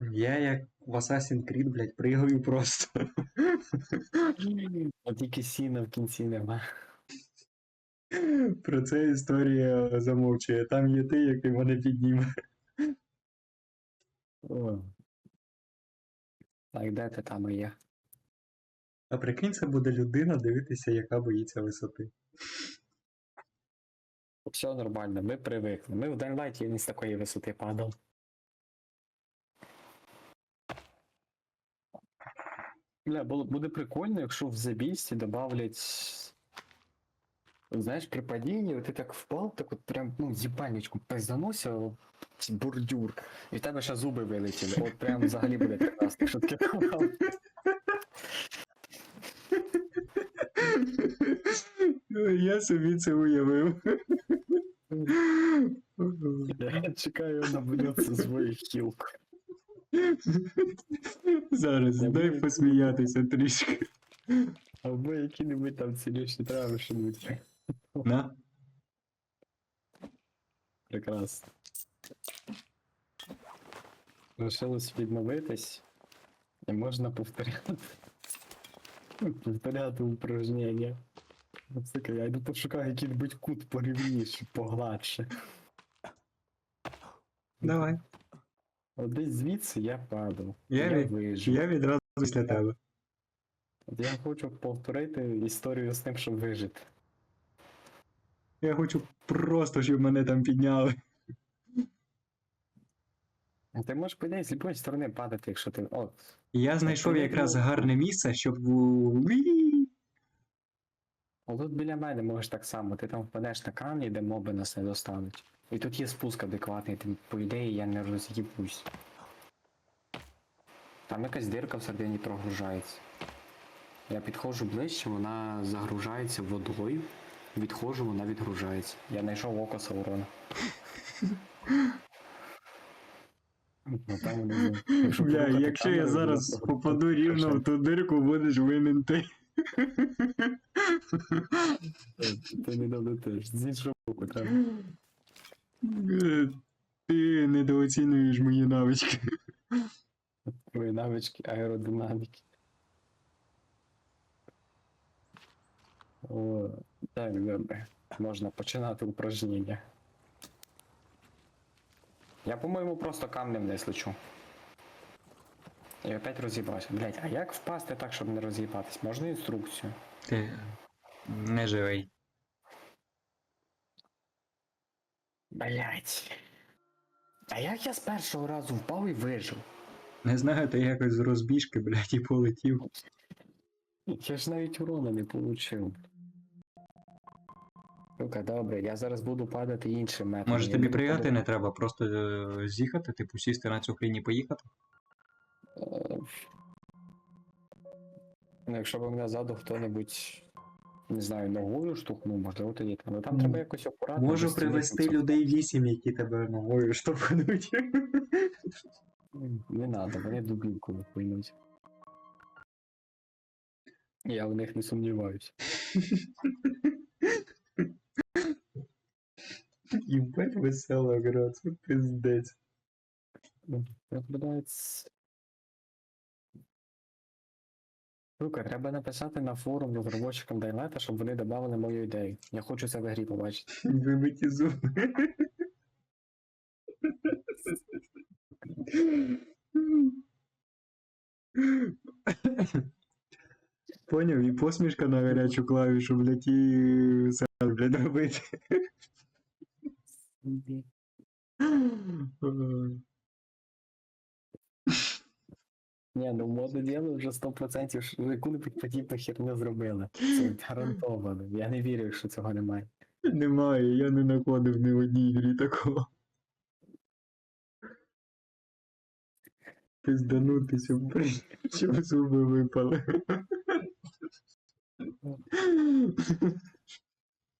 Я як в Assassin's Creed, блядь, пригаю просто. А тільки сіна в кінці нема. Про це історія замовчує. Там є ти, який мене підніме. О. Так, де ти там є? А прикинь, це буде людина дивитися, яка боїться висоти. Все нормально, ми привикли. Ми в Дайнлайті не з такої висоти падали. Бля, було, буде прикольно, якщо в забійстві добавлять. Знаєш, при падінні ти так впав, так от прям, ну, їбальничку пизданувся в бордюр, і в тебе ще зуби вилетіли. От прям взагалі буде прекрасно, що таке впав. Я собі це уявив. Я чекаю наблюдатися своїх хіл. Зараз Я дай посміятися трішки. Або які-небудь там цілющі трави, що нибудь. На. Прекрасно. Лишилось відновитись, і можна повторяти. Повторяти упражнення. Ось я йду пошукаю який-небудь кут порівніше, погладше. Давай. От десь звідси я падав. Я я від- вижив. Я відразу після тебе. От я хочу повторити історію з тим, щоб вижити. Я хочу просто, щоб мене там підняли. Ти можеш по ідеї з любої сторони падати, якщо ти. От. Я знайшов якраз гарне місце, щоб. У- О, тут біля мене можеш так само, ти там впадеш на камні, де моби нас не достануть. І тут є спуск адекватний, ти, по ідеї я не роз'їбусь. Там якась дирка всередині прогружається. Я підходжу ближче, вона загружається водою. Відходжу, вона відгружається. Я знайшов око Саурона. Бля, якщо я зараз попаду рівно в ту дирку, будеш винен ти. Ти не долетиш. З іншого боку треба. Ти недооцінюєш мої навички. Твої навички аеродинаміки. О, так, добре. Можна починати упражнення. Я, по-моєму, просто камнем не лечу. І опять роз'їбався. Блять, а як впасти так, щоб не роз'їбатись? Можна інструкцію? Ти не живий. Блять. А як я з першого разу впав і вижив? Не знаю, ти якось з розбіжки, блядь, і полетів. Я ж навіть урона не получив. Сука, добре, я зараз буду падати іншим методом. Може Я тобі буду пригати падати- не треба, просто е, з'їхати, типу сісти на цю хрінь і поїхати? Ну, якщо б мене ззаду хто-небудь, не знаю, ногою штовхнув, можливо, тоді. Але там М, треба якось акуратно. Можу там людей вісім, які тебе ногою штовхнуть. Не треба, вони дубінку випинуть. Я в них не сумніваюся. Єбать весела гра, це пиздець. Наблюдається. Сука, треба написати на форум розробочикам Дайлета, щоб вони додали мою ідею. Я хочу це в грі побачити. Вибиті зуби. Поняв, і посмішка на гарячу клавішу, блядь, і все, блядь, робити. Ні, ну модне діло вже 100% що яку-небудь подібну херню зробили. Це гарантовано. Я не вірю, що цього немає. Немає, я не знаходив ні в одній грі такого. Пизданутися, блядь, щоб зуби випали.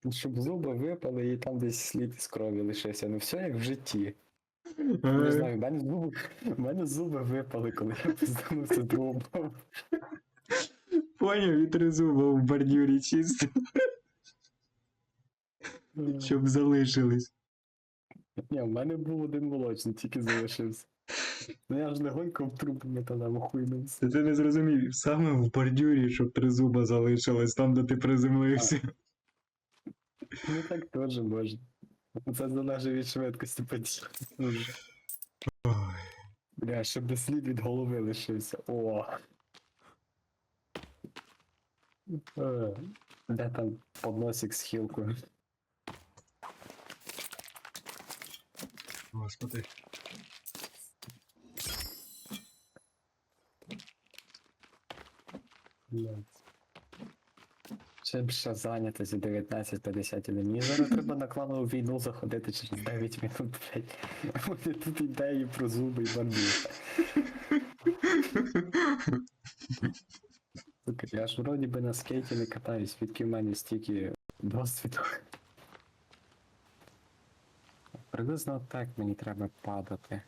Щоб зуби випали і там десь слід із крові лишився. Ну все як в житті. Е. Не знаю, в мене зуби, в мене зуби випали, коли я пизданувся двобом. Поняв, і три зуба в бордюрі чисто, щоб залишились. Ні, в мене був один молочний, тільки залишився. Ну я ж легонько в трубу металеву хуйнувся. Ти, ти не зрозумів, саме в бордюрі, щоб три зуба залишилось, там, де ти приземлився. Ну так теж можна. Це залежить від швидкості падіння. Бля, щоб де слід від голови лишився. О. Е, Де там подносик з хілкою? Господи. Блядь. Чим ще зайняти за 19.51? Мені зараз треба на кланову війну заходити через 9 минут, блядь. Вони тут ідеї про зуби і. Сука, я ж вроді би на скейті не катаюсь, відки в мене стільки досвіду. Приблизно так мені треба падати.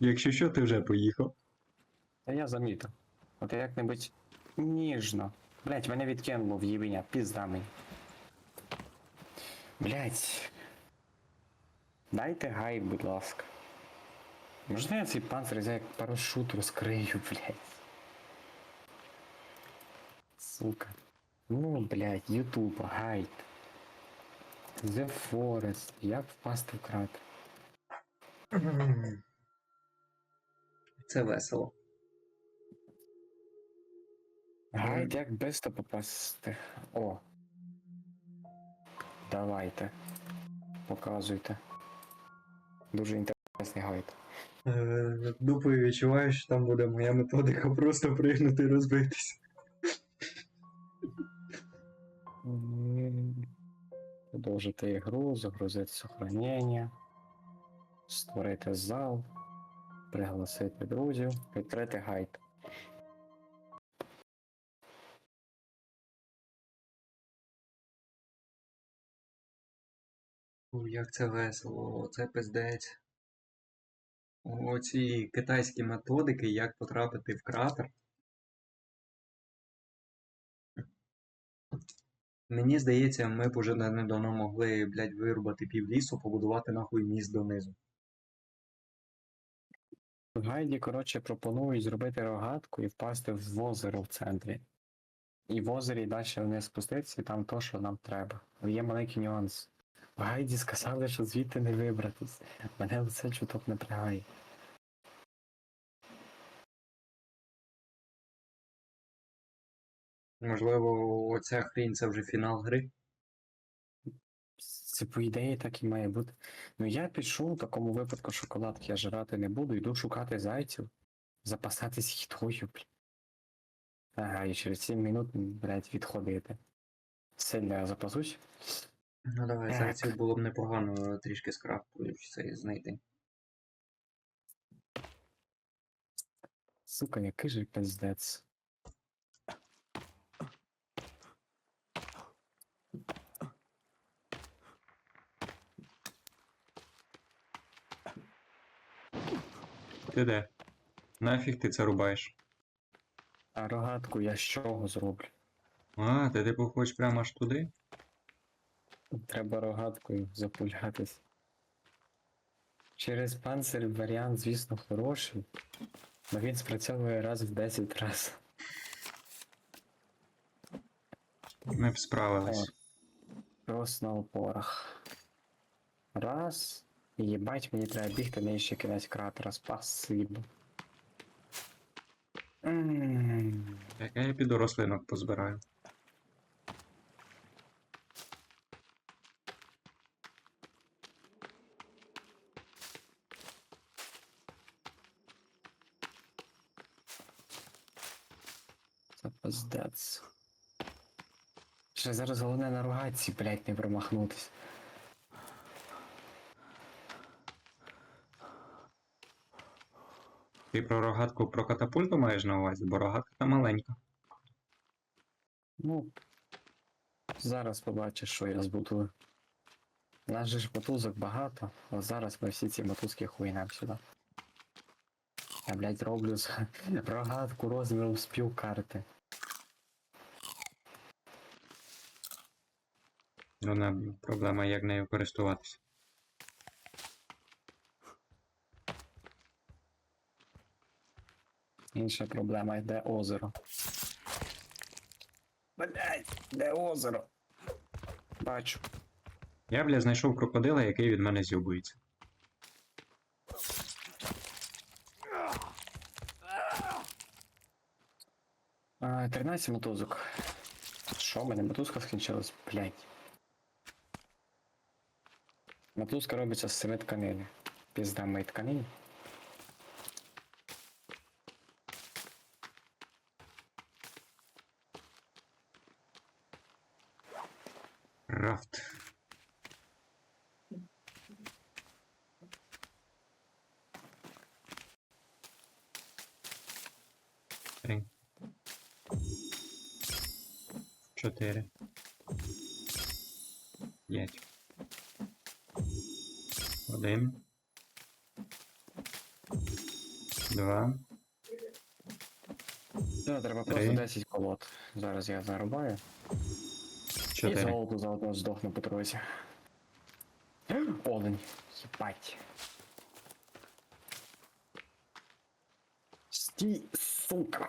Якщо що, ти вже поїхав. Та я замітив. От я як-небудь ніжно. Блять, мене відкинуло в їбеня, пізда мені. Блять. Дайте гайд, будь ласка. Можна я цей панцир як парашут розкрию, блять. Сука. Ну, блять, Ютуб, гайд. The Forest. Як впасти в кратер? Це весело. Гайд, як бесто попасти. О. Давайте. Показуйте. Дуже інтересний гайд. Е, Дупою відчуваєш, що там буде моя методика просто пригнути і розбитись. Продовжити ігру, загрузити сохранення, створити зал, пригласити друзів, відкрити гайд. Ой, як це весело, це пиздець. Оці китайські методики, як потрапити в кратер. Мені здається, ми б уже недавно могли, блядь, вирубати пів лісу, побудувати нахуй міст донизу. В гайді, коротше, пропонують зробити рогатку і впасти в озеро в центрі. І в озері далі вниз спуститися, і там то, що нам треба. Є маленький нюанс. В гайді сказали, що звідти не вибратись. Мене це чуток напрягає. Можливо, оця хрінь це вже фінал гри. Це по ідеї так і має бути. Ну я пішов в такому випадку шоколадки я жрати не буду, йду шукати зайців, запасатись їдою, блін. Ага, і через 7 минут, блядь, відходити. Сильно я запасусь. Ну давай, Так. зайців було б непогано трішки скрафтуючи це знайти. Сука, який же пиздець. Ти де? Нафіг ти це рубаєш? А рогатку я з чого зроблю? А, ти типу хочеш прямо аж туди? Треба рогаткою запулятись. Через панцир варіант, звісно, хороший, але він спрацьовує раз в 10 разів. Ми б справились. Просто на опорах. Раз. І їбать, мені треба бігти нижче кінець кратера. Спасибо. Так, я піду рослинок позбираю. Це пиздець. Ще зараз головне на рогатці, блять, не промахнутись. Ти про рогатку про катапульту маєш на увазі, бо рогатка маленька. Ну. Зараз побачиш, що я збудую. У нас же ж мотузок багато, а зараз ми всі ці мотузки хуйнем сюди. Я, блядь, роблю з рогатку розміром з пів карти. Вона проблема, як нею користуватися. Інша проблема йде озеро. Блять, де озеро? Бачу. Я, бля, знайшов крокодила, який від мене зюбується. А, 13 мотузок. Що, мене мотузка скінчилась, блять. Мотузка робиться з семи тканини. Пізда мої тканин. Зараз я зарубаю. І золото заодно здохну по дорозі. Олень. Єбать. Стій, сука.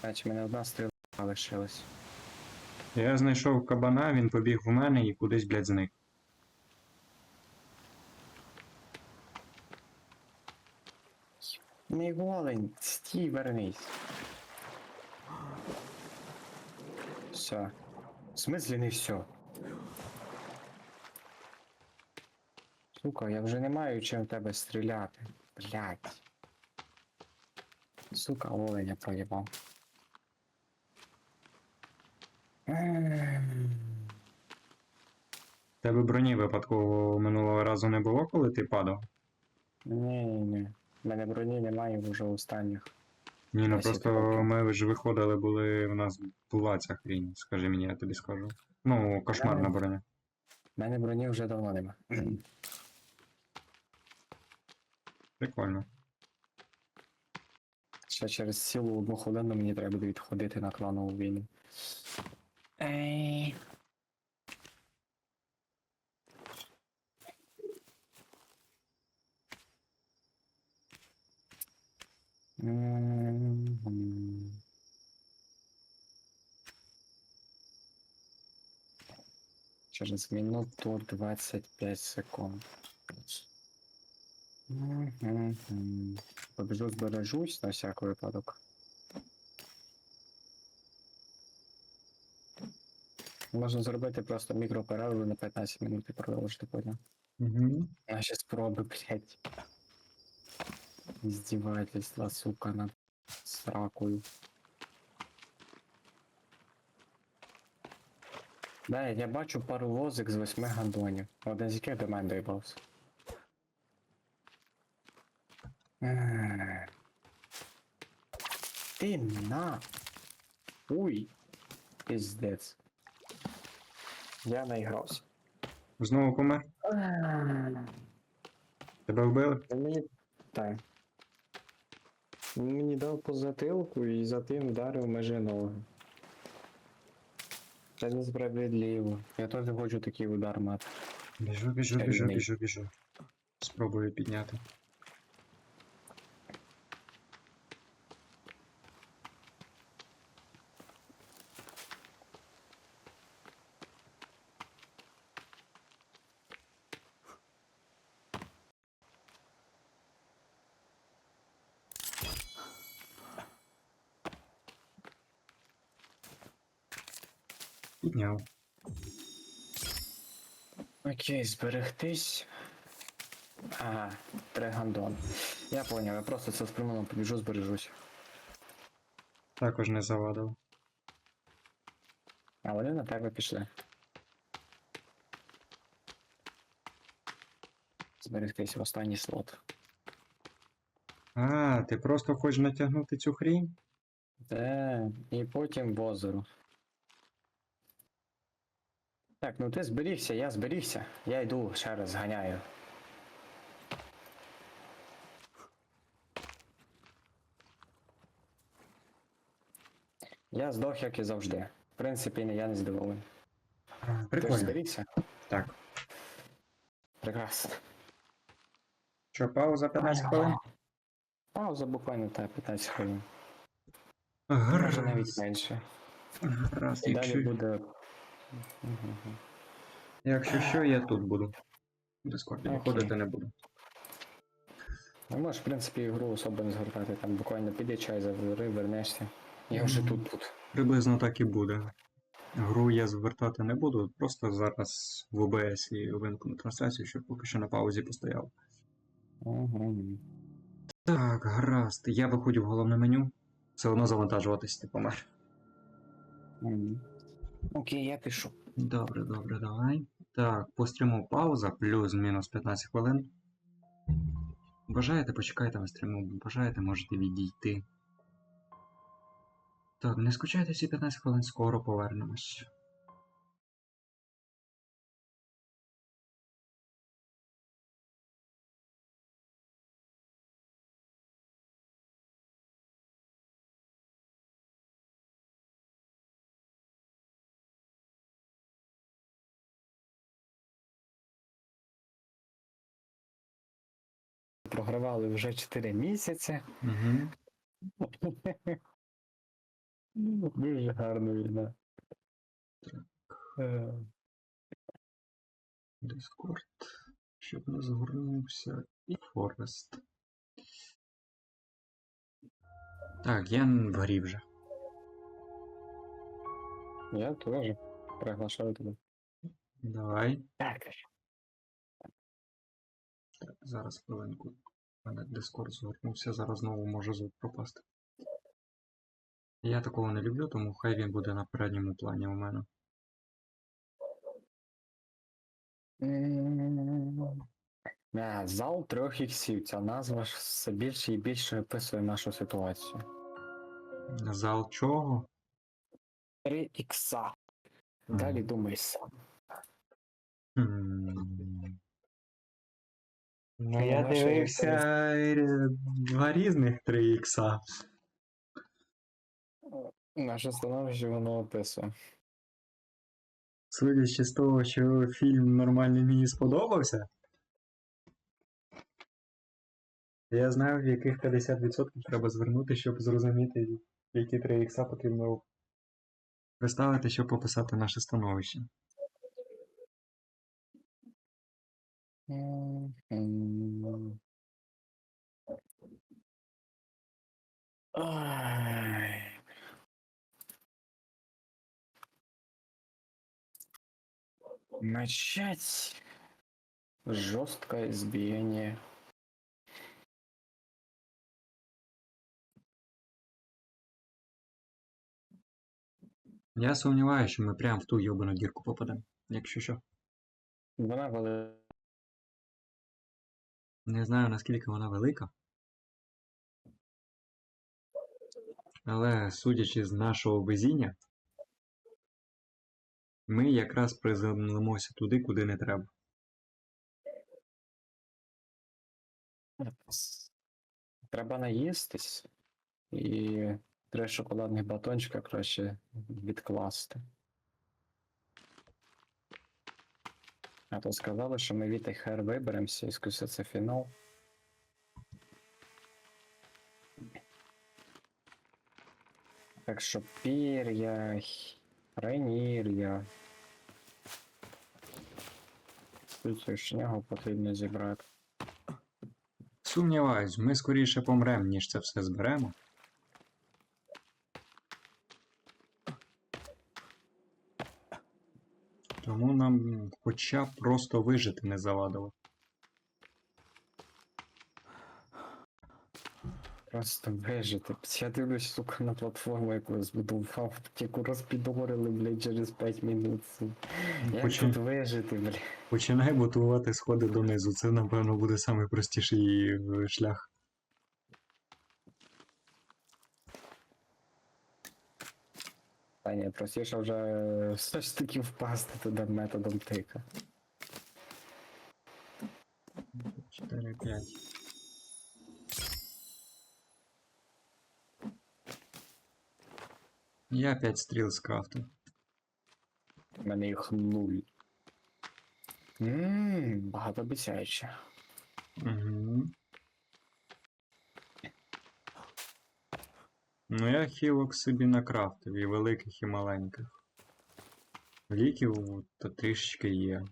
Значить, мене одна стріла лишилась. Я знайшов кабана, він побіг в мене і кудись, блядь, зник. Мій голень, стій, вернись. Все. В смислі не все. Сука, я вже не маю чим в тебе стріляти. Блять. Сука, оленя проїбав. Тебе броні випадково минулого разу не було, коли ти падав? Ні, ні, ні. У мене броні немає вже останніх. Ні, ну просто ми ж виходили, були, в нас була ця хрінь, скажи мені, я тобі скажу. Ну, кошмарна броня. У мене броні вже давно нема. Прикольно. Ще через цілу одну хвилину мені треба буде відходити на кланову війну. Через минуту 25 секунд. Мгм. Побіжу збережусь на всяк випадок. Можна зробити просто мікроперерву на 15 минут і продовжити потім. Угу. Наші спроби, блять. Издевательство, сука, над сракою. Да, я бачу пару возик з восьми гандонів. Один з яких до мене доїбався. Ти на. Уй. Пиздец. Я наігрався. Знову помер? Тебе вбили? Він Мені... Так. Він мені дав по затилку і за тим вдарив межі ноги. Це несправедливо. Я теж хочу такий удар мати. Біжу, біжу, Я біжу, вільний. біжу, біжу. Спробую підняти. Окей, зберегтись. Ага, три гандон. Я поняв, я просто це спрямовано побіжу, збережусь. Також не завадив. А вони на тебе пішли. Зберегтись в останній слот. А, ти просто хочеш натягнути цю хрінь? Те, і потім в озеро. Так, ну ти зберігся, я зберігся. Я йду ще раз зганяю. Я здох, як і завжди. В принципі, я не здивований. Ти ж Прикольно. зберігся? Так. Прекрасно. Що, пауза 15 хвилин? Пауза буквально та 15 хвилин. Може навіть менше. Гаразд, І далі якщо, буде. Якщо що, я тут буду. Дискорді виходити не буду. Ну, можеш, в принципі, ігру особо не згортати, там буквально піде чай завери, вернешся. Я вже тут тут. Приблизно так і буде. Гру я звертати не буду, просто зараз в OBS і вимкну трансляцію, щоб поки що на паузі постояв. Угу. Так, гаразд. Я виходжу в головне меню. Все одно завантажуватись ти помер. Окей, я пишу. Добре, добре, давай. Так, по пауза, плюс-мінус 15 хвилин. Бажаєте, почекайте на стріму, бажаєте, можете відійти. Так, не скучайте всі 15 хвилин, скоро повернемось. Програвали вже 4 місяці. Угу. Дуже гарна війна. Е, Discord, щоб не згорнувся. І Форест. Так, я в грі вже. Я теж приглашаю тебе. Давай. Так. Так, зараз хвилинку. Мене Discord згорнувся, зараз знову може звук пропасти. Я такого не люблю, тому хай він буде на передньому плані у мене. А, зал трьох іксів. Ця назва ж все більше і більше описує нашу ситуацію. Зал чого? Три ікса. Далі думай сам. Ну, я дивився е, два різних 3 ікса. Наше становище воно описує. Судячи з того, що фільм нормальний мені сподобався. Я знаю, в яких 50% треба звернути, щоб зрозуміти, які 3 ікса потрібно представити, щоб описати наше становище. Ай. Начать жесткое избиение. Я сумніваюся, що ми прямо в ту йобану дірку попадемо. Якщо що. Вона вели... Не знаю, наскільки вона велика. Але судячи з нашого везіння, ми якраз приземлимося туди, куди не треба. Треба наїстись і три шоколадних батончика краще відкласти. А то сказали, що ми від хер виберемося і скуся це фінал. Так що пір'я, ренір'я. Цю шнягу потрібно зібрати. Сумніваюсь, ми скоріше помремо, ніж це все зберемо. Тому нам хоча б просто вижити не завадило. Просто вижити. Я дивлюсь, сука, на платформу, яку я збудував, яку розпідорили, блядь, через 5 минут. Як Почи- тут вижити, блядь? Починай будувати сходи донизу. Це, напевно, буде найпростіший е, шлях. Та ні, простіше вже е, все ж таки впасти туди методом тика. 4-5. Я 5 стріл скрафтив. У мене їх нуль. Ммм, багатообіцяюче. Угу. Ну, я хілок собі накрафтив, і великих, і маленьких. Ліків то трішечки є.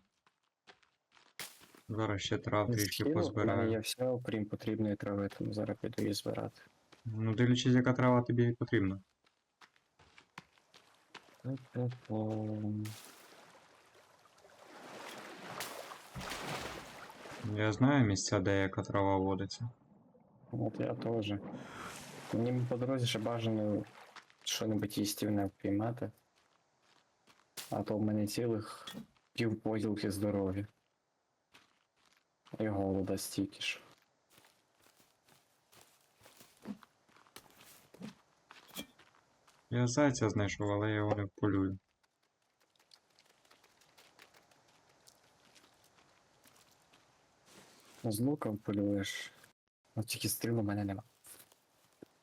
Зараз ще трав трішки мене є все, окрім потрібної трави, тому зараз піду її збирати. Ну, дивлячись, яка трава тобі потрібна. Я знаю місця, де яка трава водиться. От я теж. Мені по дорозі ще бажано що-небудь їстівне впіймати. А то в мене цілих пів поділки здоров'я. І голода стільки ж. Я зайця знайшов, але я його не полюю. З луком полюєш. От тільки стріл у мене нема.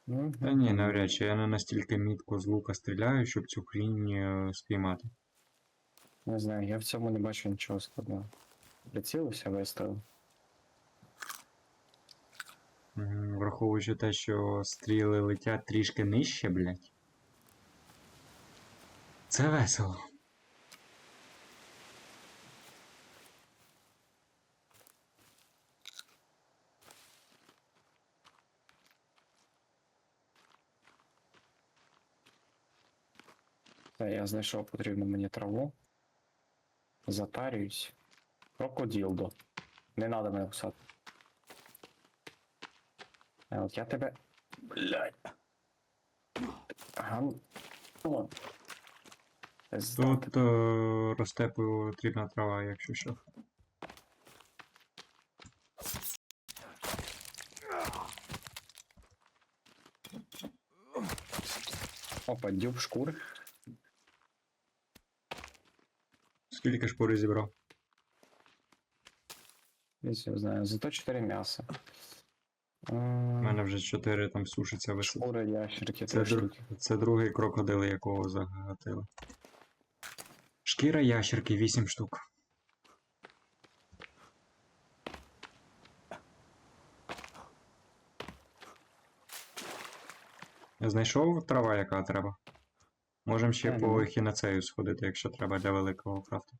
Ну, Та ні, навряд чи я не настільки мітко з лука стріляю, щоб цю хрінь е, спіймати. Не знаю, я в цьому не бачу нічого складного. Прицілився, виставив. Враховуючи те, що стріли летять трішки нижче, блядь. Це весело. Та я знайшов потрібну мені траву. Затарююсь. Крокоділдо. Не надо мене кусати. А от я тебе. Блядь. Ага. ну, О. Тут е, росте потрібна трава, якщо що. Опа, дюб шкури. Скільки шкури зібрав? Десь я знаю. Зато 4 м'яса. У мене вже 4 там сушиться висить. Шкури, ящерки, Це, друг... Це другий крокодил, якого загатили. Шкіра ящерки 8 штук. Я знайшов трава, яка треба. Можемо ще по ну. ехінацею сходити, якщо треба для великого крафту.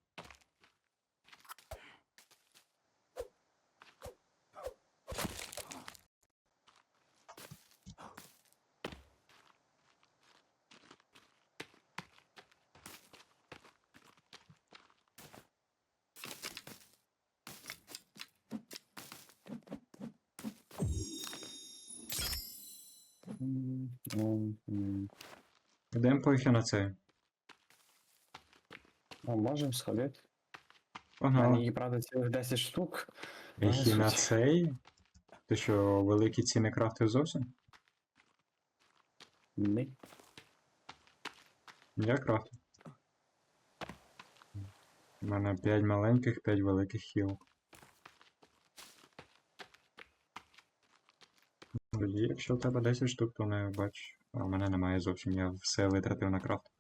М, Йдемо по ехінацею. Ну, можемо сходити. Ага. мене правда, цілих 10 штук. але суть. Ехінацей? Ти що, великі ціни крафтив зовсім? Ні. Я крафтив. У мене 5 маленьких, 5 великих хілок. Тоді, якщо в тебе 10 штук, то не бач. А в мене немає зовсім, я все витратив на крафт.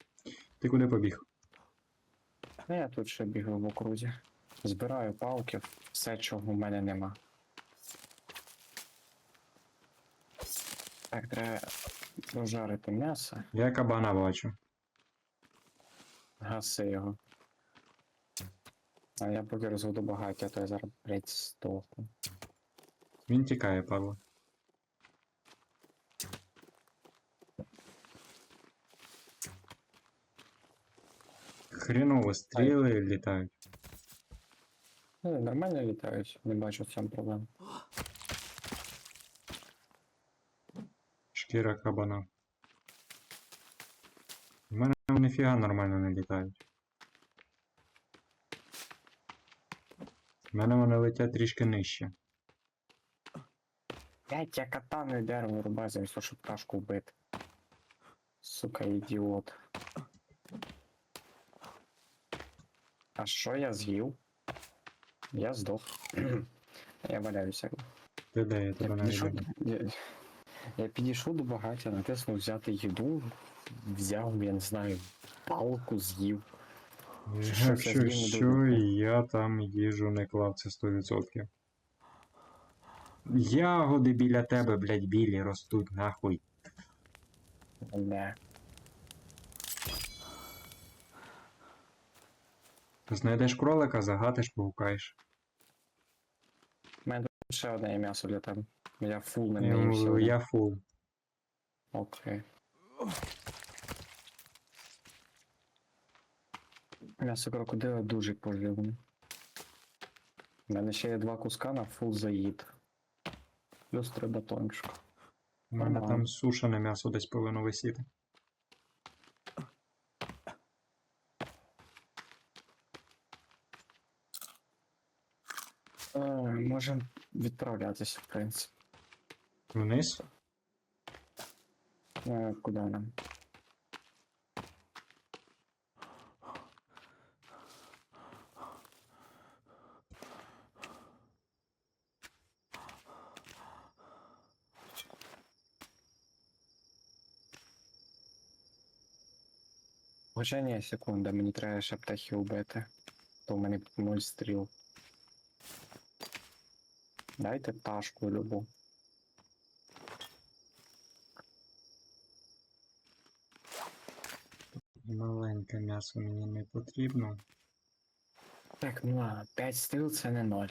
Ти куди побіг? Ну, я тут ще бігаю в окрузі. Збираю палки, все, чого в мене нема. Так, треба прожарити м'ясо, Я кабана бачу. гаси його. А я поки розведу багаття, то я зараз, блядь, здохну. Він тікає, падла. Хріново стріли літають. Ну, нормально літають, не бачу в цьому проблем. Шкіра кабана. У мене ніфіга нормально не літають. У мене вони летять трішки нижче. Блять, я катаною дерево рубаю, замість того, щоб пташку вбити. Сука, ідіот. А що я з'їв? Я здох. я валяюся. Ти де я тебе Я підійшов, я, Я підійшов до багаття, натиснув взяти їду, взяв, я не знаю, палку з'їв. Якщо що, додати? я там їжу не клав, це 100%. Ягоди біля тебе, блядь, білі ростуть, нахуй. Не. Знайдеш кролика, загатиш, погукаєш. У мене тут ще одне є м'ясо для тебе. Я фул наївся. мовлю, я фул. Окей. М'ясо крокодила дуже поживне. У мене ще є два куска на фул заїд. Плюс три батончика. У мене там сушене м'ясо десь повинно висіти. Е, Можемо відправлятися, в принципі. Вниз. Е, Куди нам? Хоча ні, секунда, мені треба ще птахи убити. То в мене нуль стріл. Дайте пташку любу. Маленьке м'ясо мені не потрібно. Так, ну ладно, 5 стріл це не 0.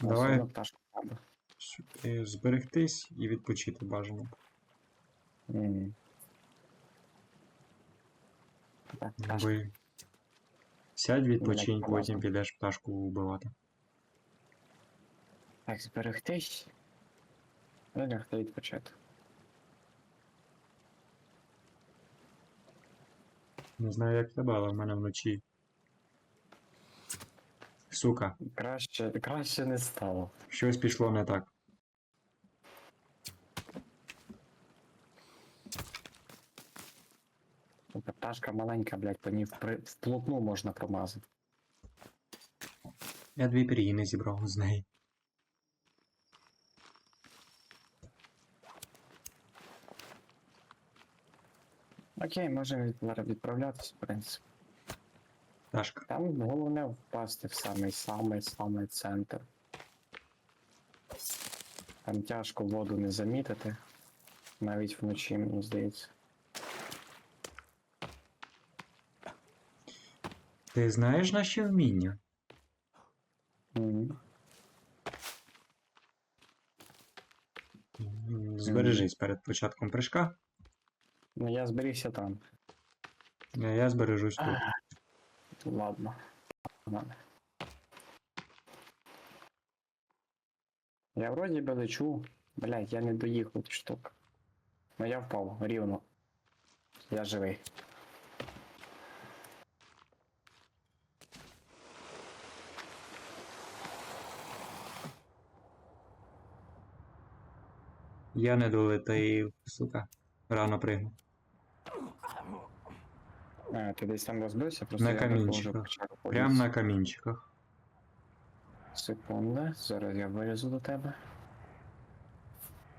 Давай. пташку треба. Сюди Зберегтись і відпочити бажано. М. Так, пташка. Сядь відпочинь, потім підеш пташку вбивати. Так, зберегтись. І лягти відпочити. Не знаю, як тебе, але в мене вночі. Сука, Краще, краще не стало. щось пішло не так. Сука, Пташка маленька, блядь, по ній впри... вплотну можна промазати. Я дві пір'їни зібрав з неї. Окей, можемо відправлятися, в принципі. Пташка. Там головне впасти в самий самий самий центр. Там тяжко воду не замітити. Навіть вночі, мені здається. Ти знаєш наші вміння? М, Збережись перед початком прыжка. Ну я зберігся там. а Я збережусь тут. Ладно. Ладно. Я вроді би лечу. Блять, я не доїхав ті штук. Ну я впав рівно. Я живий. Я не долетив, сука. Рано пригнув. А, ти десь там розбився, просто На я камінчиках. почав Прям на камінчиках. Секунда, зараз я вилізу до тебе.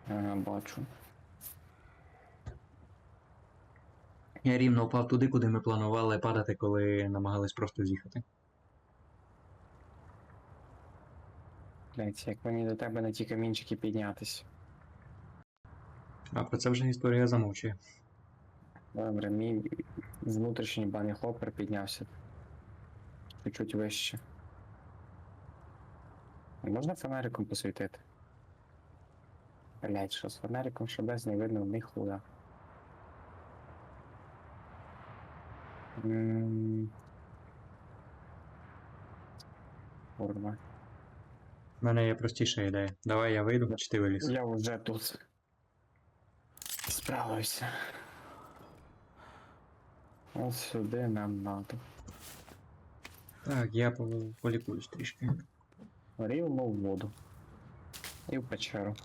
Ага, бачу. Я рівно впав туди, куди ми планували падати, коли намагались просто з'їхати. Блять, як мені до тебе на ті камінчики піднятись. А про це вже історія замовчує. Добре, мій внутрішній бані хопер піднявся. Чуть-чуть вище. Можна фонариком посвітити? Блять, що з фонариком, що без не видно ні хуя. М. Курва. У мене є простіша ідея. Давай я вийду, чи ти виліз. Я вже тут. Справився. Ось сюди нам надо. Так, я по- полікуюсь трішки. Рівно в воду. І в печеру.